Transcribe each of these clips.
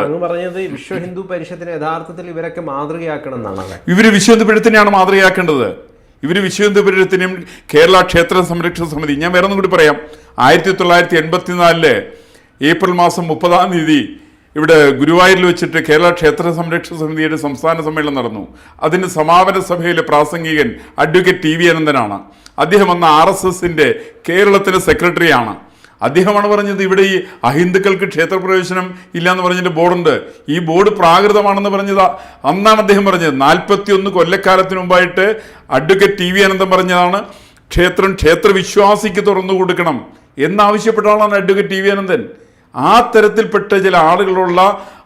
അങ്ങ് പറഞ്ഞത് വിശ്വ ഹിന്ദു പരിഷത്തിന് യഥാർത്ഥത്തിൽ ഇവരൊക്കെ മാതൃകയാക്കണം എന്നാണ് ഇവർ വിശ്വഹിന്ദുപുരത്തിനെയാണ് മാതൃകയാക്കേണ്ടത്. ഇവർ വിശ്വഹിന്ദുപുരത്തിനും കേരള ക്ഷേത്ര സംരക്ഷണ സമിതി ഞാൻ വേറെ ഒന്നും കൂടി പറയാം. ആയിരത്തി തൊള്ളായിരത്തി എൺപത്തിനാലിൽ ഏപ്രിൽ മാസം മുപ്പതാം തീയതി ഇവിടെ ഗുരുവായൂരിൽ വെച്ചിട്ട് കേരള ക്ഷേത്ര സംരക്ഷണ സമിതിയുടെ സംസ്ഥാന സമ്മേളനം നടന്നു. അതിന് സമാപന സഭയിലെ പ്രാസംഗികൻ അഡ്വക്കേറ്റ് ടി വി അനന്തനാണ്. അദ്ദേഹം അന്ന് ആർ എസ് എസിന്റെ കേരളത്തിലെ സെക്രട്ടറിയാണ്. അദ്ദേഹമാണ് പറഞ്ഞത് ഇവിടെ ഈ അഹിന്ദുക്കൾക്ക് ക്ഷേത്രപ്രവേശനം ഇല്ല എന്ന് പറഞ്ഞിട്ട് ബോർഡുണ്ട്. ഈ ബോർഡ് പ്രാകൃതമാണെന്ന് പറഞ്ഞത്. അന്നാണ് അദ്ദേഹം പറഞ്ഞത്. നാൽപ്പത്തി ഒന്ന് കൊല്ലക്കാലത്തിന് മുമ്പായിട്ട് അഡ്വക്കേറ്റ് ടി വി അനന്തം പറഞ്ഞതാണ് ക്ഷേത്രം ക്ഷേത്രവിശ്വാസിക്ക് തുറന്നു കൊടുക്കണം എന്നാവശ്യപ്പെട്ട ആളാണ് അഡ്വക്കേറ്റ് ടി വി അനന്തൻ. ആ തരത്തിൽപ്പെട്ട ചില ആളുകളുള്ള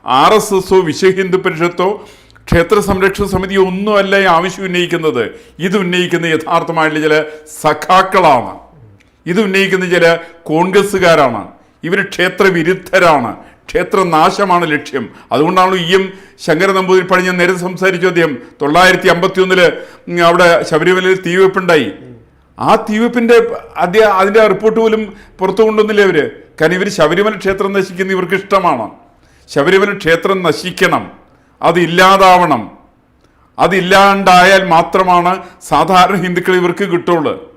ആർ എസ് എസോ വിശ്വ ഹിന്ദു പരിഷത്തോ ക്ഷേത്ര സംരക്ഷണ സമിതിയോ ഒന്നുമല്ല ഈ ആവശ്യം ഉന്നയിക്കുന്നത്. ഇത് ഉന്നയിക്കുന്ന യഥാർത്ഥമായിട്ടുള്ള ചില സഖാക്കളാണ്. ഇത് ഉന്നയിക്കുന്ന ചില കോൺഗ്രസ്സുകാരാണ്. ഇവർ ക്ഷേത്ര വിരുദ്ധരാണ് ക്ഷേത്ര നാശമാണ് ലക്ഷ്യം. അതുകൊണ്ടാണല്ലോ എം ശങ്കര നമ്പൂതിരിപ്പണി ഞാൻ നേരെ സംസാരിച്ചു അദ്ദേഹം. തൊള്ളായിരത്തി അമ്പത്തി ഒന്നിൽ അവിടെ ശബരിമലയിൽ തീവെപ്പുണ്ടായി. ആ തീവെപ്പിന്റെ ആദ്യ അതിന്റെ റിപ്പോർട്ട് പോലും പുറത്തു കൊണ്ടുവന്നില്ല അവർ കാരണം ഇവർ ശബരിമല ക്ഷേത്രം നശിക്കുന്ന ഇവർക്ക് ഇഷ്ടമാണ്. ശബരിമല ക്ഷേത്രം നശിക്കണം. അതില്ലാതാവണം അതില്ലാണ്ടായാൽ മാത്രമാണ് സാധാരണ ഹിന്ദുക്കൾ ഇവർക്ക് കിട്ടുള്ളൂ.